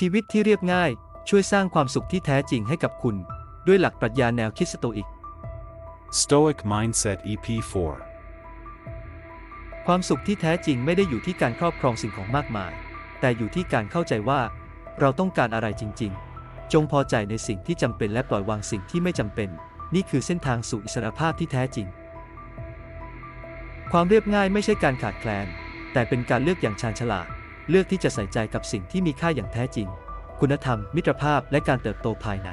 ชีวิตที่เรียบง่าย ช่วยสร้างความสุขที่แท้จริงให้กับคุณ ด้วยหลักปรัชญาแนวคิดสโตอิก Stoic Mindset E EP 4 ความสุขที่แท้จริงไม่ได้อยู่ที่การครอบครองสิ่งของมากมาย แต่อยู่ที่การเข้าใจว่า เราต้องการอะไรจริง ๆ จงพอใจในสิ่งที่จำเป็นและปล่อยวางสิ่งที่ไม่จำเป็น นี่คือเส้นทางสู่อิสรภาพที่แท้จริง ความเรียบง่ายไม่ใช่การขาดแคลน แต่เป็นการเลือกอย่างชาญฉลาด เลือกที่จะใส่ใจกับสิ่งที่มีค่าอย่างแท้จริง คุณธรรม มิตรภาพและการเติบโตภายใน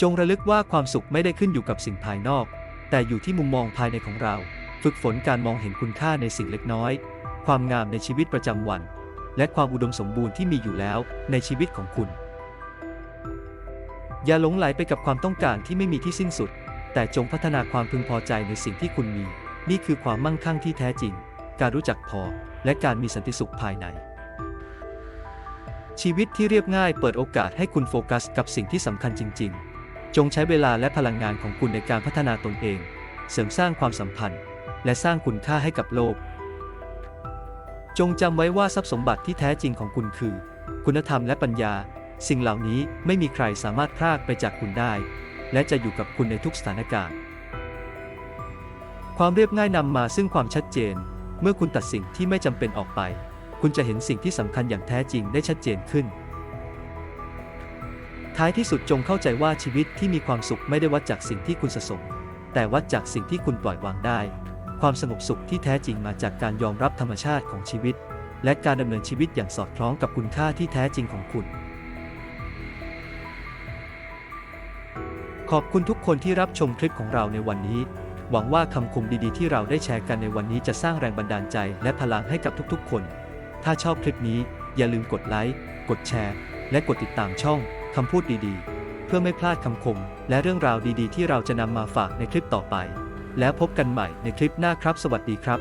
จงระลึกว่าความสุขไม่ได้ขึ้นอยู่กับสิ่งภายนอก แต่อยู่ที่มุมมองภายในของเรา ฝึกฝนการมองเห็นคุณค่าในสิ่งเล็กน้อย ความงามในชีวิตประจำวัน และความอุดมสมบูรณ์ที่มีอยู่แล้วในชีวิตของคุณ อย่าหลงไหลไปกับความต้องการที่ไม่มีที่สิ้นสุด แต่จงพัฒนาความพึงพอใจในสิ่งที่คุณมี นี่คือความมั่งคั่งที่แท้จริง การรู้จักพอ และการมีสันติสุขภายใน ชีวิตที่เรียบง่ายเปิดโอกาสให้คุณโฟกัสกับสิ่งที่สำคัญจริง ๆ จงใช้เวลาและพลังงานของคุณในการพัฒนาตนเอง เสริมสร้างความสัมพันธ์ และสร้างคุณค่าให้กับโลก จงจำไว้ว่าทรัพย์สมบัติที่แท้จริงของคุณคือ คุณธรรมและปัญญา สิ่งเหล่านี้ไม่มีใครสามารถพรากไปจากคุณได้ และจะอยู่กับคุณในทุกสถานการณ์ความเรียบง่ายนำมาซึ่งความชัดเจน เมื่อคุณตัดสิ่งที่ไม่จำเป็นออกไป คุณจะเห็นสิ่งที่สำคัญอย่างแท้จริงได้ชัดเจนขึ้น ท้ายที่สุดจงเข้าใจว่าชีวิตที่มีความสุขไม่ได้วัดจากสิ่งที่คุณสะสม แต่วัดจากสิ่งที่คุณปล่อยวางได้ ความสงบสุขที่แท้จริงมาจากการยอมรับธรรมชาติของชีวิต และการดำเนินชีวิตอย่างสอดคล้องกับคุณค่าที่แท้จริงของคุณขอบคุณทุกคนที่รับชมคลิปของเราในวันนี้ หวังว่าคำคมดีๆที่เราได้แชร์กันในวันนี้จะสร้างแรงบันดาลใจและพลังให้กับทุกๆ คน ถ้าชอบคลิปนี้อย่าลืมกดไลค์ กดแชร์ และกดติดตามช่องคำพูดดีๆ เพื่อไม่พลาดคำคม และเรื่องราวดีๆ ที่เราจะนำมาฝากในคลิปต่อไป แล้วพบกันใหม่ในคลิปหน้าครับ สวัสดีครับ